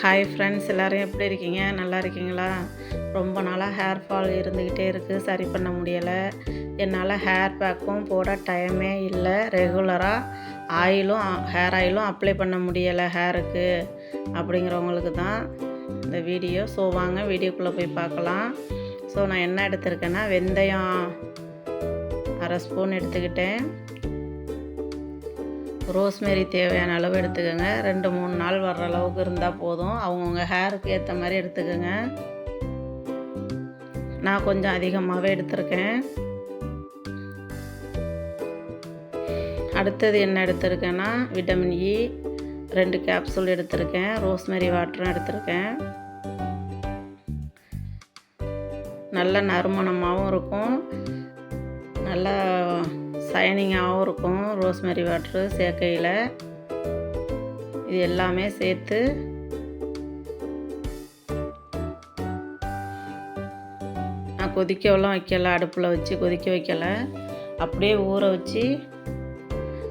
Hi friends எல்லோரும் எப்படி இருக்கீங்க? நல்லா இருக்கீங்களா? ரொம்ப நாளாக ஹேர் ஃபால் இருந்துக்கிட்டே இருக்குது சரி பண்ண முடியலை. என்னால் ஹேர் பேக்கும் போட டைமே இல்லை. ரெகுலராக ஆயிலும் ஹேர் ஆயிலும் அப்ளை பண்ண முடியலை ஹேருக்கு அப்படிங்கிறவங்களுக்கு தான் இந்த வீடியோ ஸோ வாங்க வீடியோக்குள்ளே போய் பார்க்கலாம். ஸோ நான் என்ன எடுத்திருக்கேன்னா வெந்தயம் அரை ஸ்பூன் எடுத்துக்கிட்டேன். ரோஸ்மேரி தேவையான அளவு எடுத்துக்கோங்க. ரெண்டு மூணு நாள் வர்ற அளவுக்கு இருந்தால் போதும். அவங்கவுங்க ஹேருக்கு ஏற்ற மாதிரி எடுத்துக்கோங்க. நான் கொஞ்சம் அதிகமாகவே எடுத்திருக்கேன். அடுத்தது என்ன எடுத்திருக்கேன்னா விட்டமின் இ ரெண்டு கேப்சூல் எடுத்திருக்கேன். ரோஸ்மேரி வாட்டரும் எடுத்திருக்கேன். நல்ல நறுமணமாகவும் இருக்கும். நல்லா சைனிங்காகவும் இருக்கும். ரோஸ்மெரி வாட்ரு சேர்க்கையில். இது எல்லாமே சேர்த்து நான் கொதிக்கவெல்லாம் வைக்கலை அடுப்பில் வச்சு கொதிக்க வைக்கலை. அப்படியே ஊற வச்சு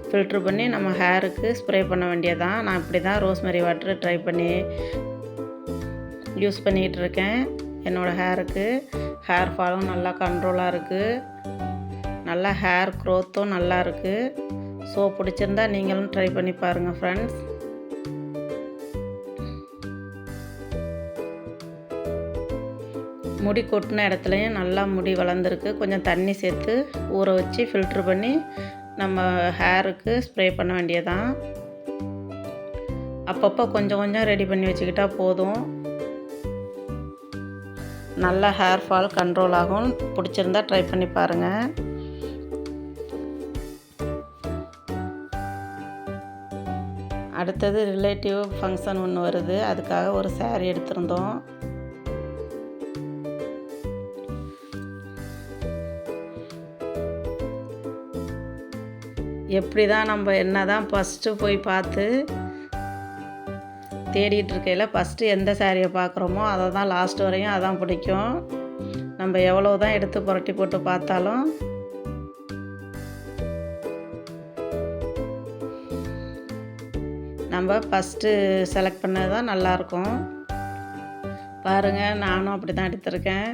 ஃபில்ட்ரு பண்ணி நம்ம ஹேருக்கு ஸ்ப்ரே பண்ண வேண்டியதான் நான் இப்படி தான் ரோஸ்மெரி வாட்ரு ட்ரை பண்ணி யூஸ் பண்ணிக்கிட்டு இருக்கேன். என்னோடய ஹேருக்கு ஹேர் ஃபாலும் நல்லா கண்ட்ரோலாக இருக்குது நல்லா ஹேர் க்ரோத்தும் நல்லா இருக்குது ஸோ பிடிச்சிருந்தா நீங்களும் ட்ரை பண்ணி பாருங்கள் ஃப்ரெண்ட்ஸ் முடி கொட்டின இடத்துலையும் நல்லா முடி வளர்ந்துருக்கு. கொஞ்சம் தண்ணி சேர்த்து ஊற வச்சு ஃபில்ட்ரு பண்ணி நம்ம ஹேருக்கு ஸ்ப்ரே பண்ண வேண்டியதான் அப்பப்போ கொஞ்சம் கொஞ்சம் ரெடி பண்ணி வச்சுக்கிட்டால் போதும். நல்லா ஹேர் ஃபால் கண்ட்ரோல் ஆகும். பிடிச்சிருந்தா ட்ரை பண்ணி பாருங்கள் அடுத்தது ரிலேட்டிவ் ஃபங்க்ஷன் ஒன்று வருது. அதுக்காக ஒரு சேரீ எடுத்திருந்தோம். எப்படி தான் நம்ம என்ன தான் ஃபஸ்ட்டு போய் பார்த்து தேடிட்டு இருக்கையில் ஃபஸ்ட்டு எந்த சாரியை பார்க்குறோமோ அதை தான் லாஸ்ட் வரையும் அதான் பிடிக்கும். நம்ம எவ்வளோ தான் எடுத்து புரட்டி போட்டு பார்த்தாலும் நம்ம ஃபஸ்ட்டு செலக்ட் பண்ணது தான் நல்லாயிருக்கும். பாருங்கள் நானும் அப்படி தான் எடுத்திருக்கேன்.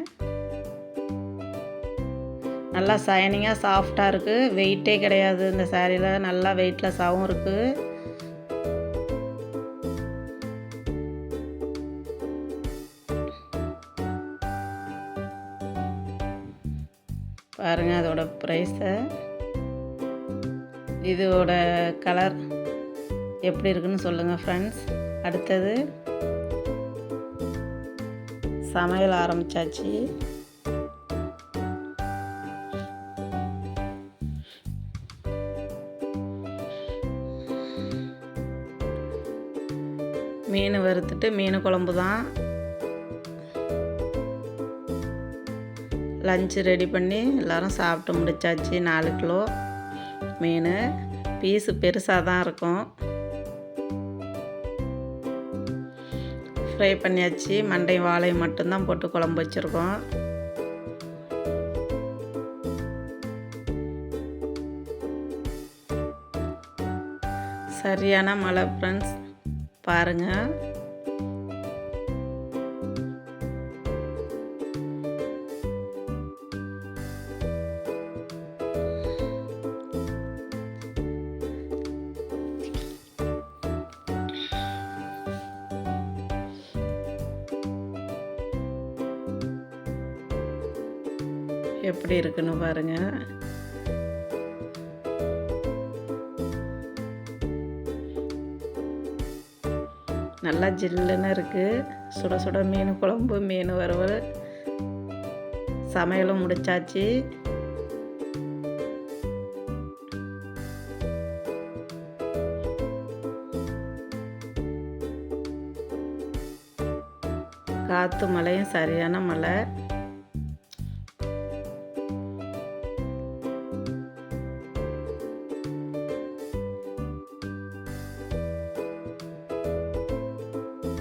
நல்லா சைனிங்காக சாஃப்டாக இருக்குது வெயிட்டே கிடையாது இந்த சேரீயில் நல்லா வெயிட்லெஸ்ஸாகவும் இருக்குது பாருங்கள் அதோட ப்ரைஸை இதோட கலர் எப்படி இருக்குன்னு சொல்லுங்கள் ஃப்ரெண்ட்ஸ் அடுத்தது சமையல் ஆரம்பித்தாச்சு மீன் வறுத்துட்டு மீன் குழம்பு தான். லஞ்சு ரெடி பண்ணி எல்லோரும் சாப்பிட்டு முடிச்சாச்சு நாலு கிலோ மீன். பீஸு பெருசாக தான் இருக்கும். ஃப்ரை பண்ணியாச்சு. மண்டை வாழையும் மட்டும்தான் போட்டு குழம்பு வச்சுருக்கோம். சரியான மழை ஃப்ரெண்ட்ஸ் பாருங்கள் எப்படி இருக்குன்னு பாருங்கள் நல்லா ஜில்லுன்னு இருக்குது சுட சுட மீன் குழம்பு மீன் வறுவல். சமையலும் முடிச்சாச்சு. காற்று மழையும் சரியான மழை.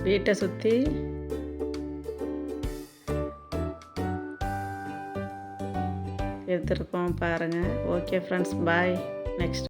வீட்டை சுற்றி எடுத்துருக்கோம் பாருங்கள் ஓகே ஃப்ரெண்ட்ஸ் பாய் நெக்ஸ்ட்